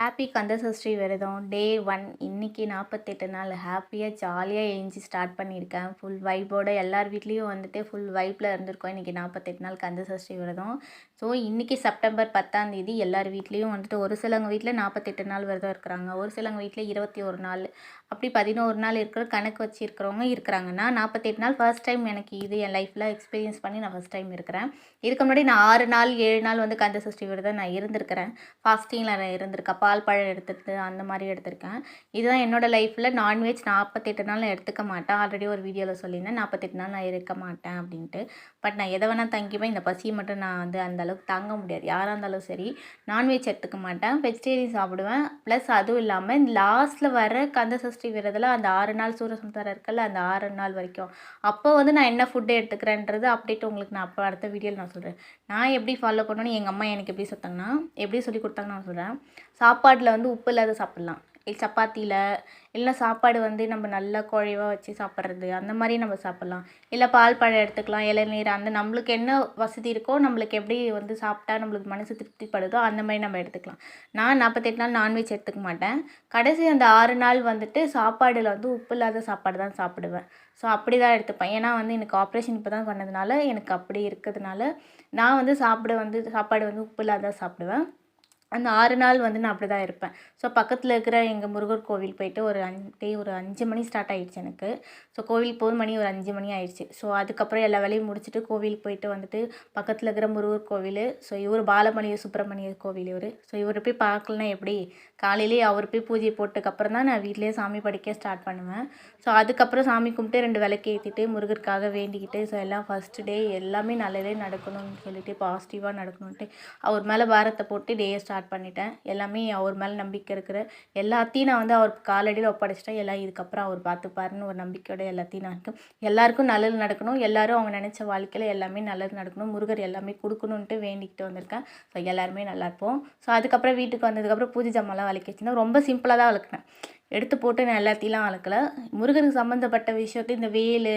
Happy Kandasashti விரதம். Day one இன்னைக்கு நாற்பத்தெட்டு நாள் ஹாப்பியாக ஜாலியாக எழுஞ்சி ஸ்டார்ட் பண்ணியிருக்கேன். ஃபுல் வைப்போட எல்லார் வீட்லேயும் வந்துட்டு ஃபுல் வைப்பில் இருந்திருக்கோம். இன்றைக்கி நாற்பத்தெட்டு நாள் கந்தசஷ்டி விரதம். ஸோ இன்றைக்கி செப்டம்பர் பத்தாம் தேதி எல்லார் வீட்லேயும் வந்துட்டு ஒரு சிலவங்க வீட்டில் நாற்பத்தெட்டு நாள் விரதம் இருக்கிறாங்க. ஒரு சிலவங்க வீட்டில் இருபத்தி ஒரு நாள். அப்படி பதினோரு நாள் இருக்கிற கணக்கு வச்சு இருக்கிறவங்க இருக்கிறாங்க. நான் நாற்பத்தெட்டு நாள் ஃபர்ஸ்ட் டைம் எனக்கு இது என் லைஃப்பில் எக்ஸ்பீரியன்ஸ் பண்ணி நான் ஃபஸ்ட் டைம் இருக்கிறேன். இதுக்கு முன்னாடி நான் ஆறு நாள் ஏழு நாள் வந்து கந்த சஷ்டி விரதம் நான் இருந்திருக்கிறேன். ஃபாஸ்டிங்கில் நான் இருந்திருக்கேன். பால் பழம் எடுத்துட்டு அந்த மாதிரி எடுத்திருக்கேன். இதுதான் என்னோடய லைஃப்பில் நான்வெஜ் நாற்பத்தெட்டு நாள் நான் எடுத்துக்க மாட்டேன். ஆல்ரெடி ஒரு வீடியோவில் சொல்லியிருந்தேன். நாற்பத்தெட்டு நாள் நான் இருக்க மாட்டேன் அப்படின்ட்டு. பட் நான் எதை வேணால் தங்கிப்பேன். இந்த பசியை மட்டும் நான் வந்து அந்த அளவுக்கு தாங்க முடியாது. யாராக இருந்தாலும் சரி நான்வெஜ் எடுத்துக்க மாட்டேன். வெஜிடேரியன் சாப்பிடுவேன். ப்ளஸ் அதுவும் இல்லாமல் லாஸ்ட்டில் வர கந்த சஷ்டி விரதில் அந்த ஆறு நாள் சூரசம்சாரம் இருக்குல்ல அந்த ஆறு நாள் வரைக்கும். அப்போ வந்து நான் என்ன ஃபுட்டு எடுத்துக்கிறேன்றது அப்டேட் உங்களுக்கு நான் அப்போ அடுத்த வீடியோவில் நான் சொல்கிறேன் நான் எப்படி ஃபாலோ பண்ணணும்னு எங்கள் அம்மா எனக்கு எப்படி சொத்தாங்கன்னா எப்படி சொல்லி கொடுத்தாங்கன்னு நான் சொல்கிறேன் சாப்பாட்டில் வந்து உப்பு இல்லாத சாப்பிட்லாம். சப்பாத்தியில் இல்லை சாப்பாடு வந்து நம்ம நல்லா குழைவாக வச்சு சாப்பிட்றது அந்த மாதிரி நம்ம சாப்பிட்லாம். இல்லை பால் பழம் எடுத்துக்கலாம் இளநீர் அந்த நம்மளுக்கு என்ன வசதி இருக்கோ நம்மளுக்கு எப்படி வந்து சாப்பிட்டா நம்மளுக்கு மனசு திருப்திப்படுதோ அந்த மாதிரி நம்ம எடுத்துக்கலாம். நான் நாற்பத்தெட்டு நாள் நான்வெஜ் எடுத்துக்க மாட்டேன். கடைசி அந்த ஆறு நாள் வந்துட்டு சாப்பாடில் வந்து உப்பு இல்லாத சாப்பாடு தான் சாப்பிடுவேன். ஸோ அப்படி தான் எடுத்துப்பேன். ஏன்னா வந்து எனக்கு ஆப்ரேஷன் இப்போ தான் பண்ணதுனால எனக்கு அப்படி இருக்கிறதுனால நான் வந்து சாப்பிட வந்து சாப்பாடு வந்து உப்பு இல்லாத சாப்பிடுவேன். அந்த ஆறு நாள் வந்து நான் அப்படி தான் இருப்பேன். ஸோ பக்கத்தில் இருக்கிற எங்கள் முருகர் கோவில் போயிட்டு ஒரு டே ஒரு அஞ்சு மணி ஸ்டார்ட் ஆகிடுச்சு எனக்கு. ஸோ கோவில் போகும் மணி ஒரு அஞ்சு மணி ஆயிடுச்சு. ஸோ அதுக்கப்புறம் எல்லா வேலையும் முடிச்சுட்டு கோவிலுக்கு போயிட்டு வந்துட்டு பக்கத்தில் இருக்கிற முருகர் கோவில் ஸோ இவர் பாலமணிய சுப்பிரமணிய கோவில் இவர். ஸோ இவர் போய் பார்க்கலனா எப்படி? காலையிலேயே அவர் போய் பூஜை போட்டதுக்கப்புறம் தான் நான் வீட்டிலேயே சாமி படிக்க ஸ்டார்ட் பண்ணுவேன். ஸோ அதுக்கப்புறம் சாமி கும்பிட்டு ரெண்டு விளக்கு ஏற்றிட்டு முருகருக்காக வேண்டிக்கிட்டு ஸோ எல்லாம் ஃபஸ்ட்டு டே எல்லாமே நல்லதே நடக்கணும்னு சொல்லிட்டு பாசிட்டிவாக நடக்கணுன்ட்டு அவர் மேலே பாரத்தை போட்டு டேயை ஸ்டார்ட் ஸ்டார்ட் பண்ணிட்டேன். எல்லாமே அவர் மேலே நம்பிக்கை இருக்கிற எல்லாத்தையும் நான் வந்து அவர் காலடியில் ஒப்படைச்சிட்டேன். எல்லாம் இதுக்கப்புறம் அவர் பார்த்துப்பாருன்னு ஒரு நம்பிக்கையோட எல்லாத்தையும் நான் இருக்கும் எல்லாருக்கும் நல்லது நடக்கணும். எல்லாரும் அவங்க நினச்ச வாழ்க்கையில் எல்லாமே நல்லது நடக்கணும். முருகர் எல்லாமே கொடுக்கணுன்ட்டு வேண்டிக்கிட்டு வந்திருக்கேன். ஸோ எல்லாருமே நல்லா இருப்போம். ஸோ அதுக்கப்புறம் வீட்டுக்கு வந்ததுக்கப்புறம் பூஜை ஜாமான்லாம் வச்சுருந்தேன். ரொம்ப சிம்பிளாக தான் வளர்க்குறேன் எடுத்து போட்டு நான் எல்லாத்தையும் வளர்க்கல முருகனுக்கு சம்மந்தப்பட்ட விஷயத்தை இந்த வேல்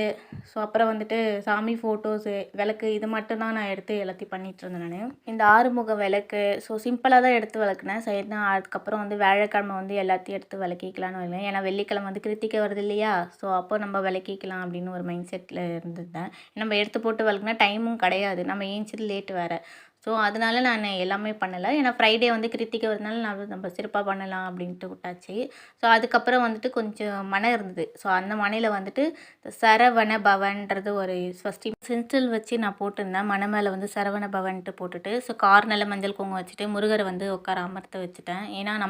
ஸோ அப்புறம் வந்துட்டு சாமி ஃபோட்டோஸு விளக்கு இது மட்டும்தான் நான் எடுத்து எல்லாத்தையும் பண்ணிகிட்டு இருந்தேன் நான். இந்த ஆறுமுக விளக்கு ஸோ சிம்பிளாக தான் எடுத்து விளக்குனேன். சரிதான் அதுக்கப்புறம் வந்து வியாழக்கிழமை வந்து எல்லாத்தையும் எடுத்து விளக்கிக்கலான்னு வரல ஏன்னா வெள்ளிக்கிழமை வந்து கிருத்திகை வருது இல்லையா? ஸோ அப்போ நம்ம விளக்கிக்கலாம் அப்படின்னு ஒரு மைண்ட் செட்டில் இருந்திருந்தேன் நம்ம எடுத்து போட்டு விளக்குனா டைமும் கிடையாது. நம்ம ஏஞ்சிட்டு லேட்டு வேறு. ஸோ அதனால் நான் எல்லாமே பண்ணலை. ஏன்னா ஃப்ரைடே வந்து கிருத்திகை வரதுனால நான் நம்ம சிறப்பாக பண்ணலாம் அப்படின்ட்டு விட்டாச்சு. ஸோ அதுக்கப்புறம் வந்துட்டு கொஞ்சம் மனை இருந்தது. ஸோ அந்த மனையில் வந்துட்டு சரவண பவன்றது ஒரு ஃபஸ்ட்டு சென்சல் வச்சு நான் போட்டிருந்தேன். மனை மேலே வந்து சரவண பவன்ட்டு போட்டுட்டு ஸோ கார்னில் மஞ்சள் குங்குமம் வச்சுட்டு முருகரை வந்து உட்கார அமர்த்த வச்சுட்டேன். ஏன்னா நம்ம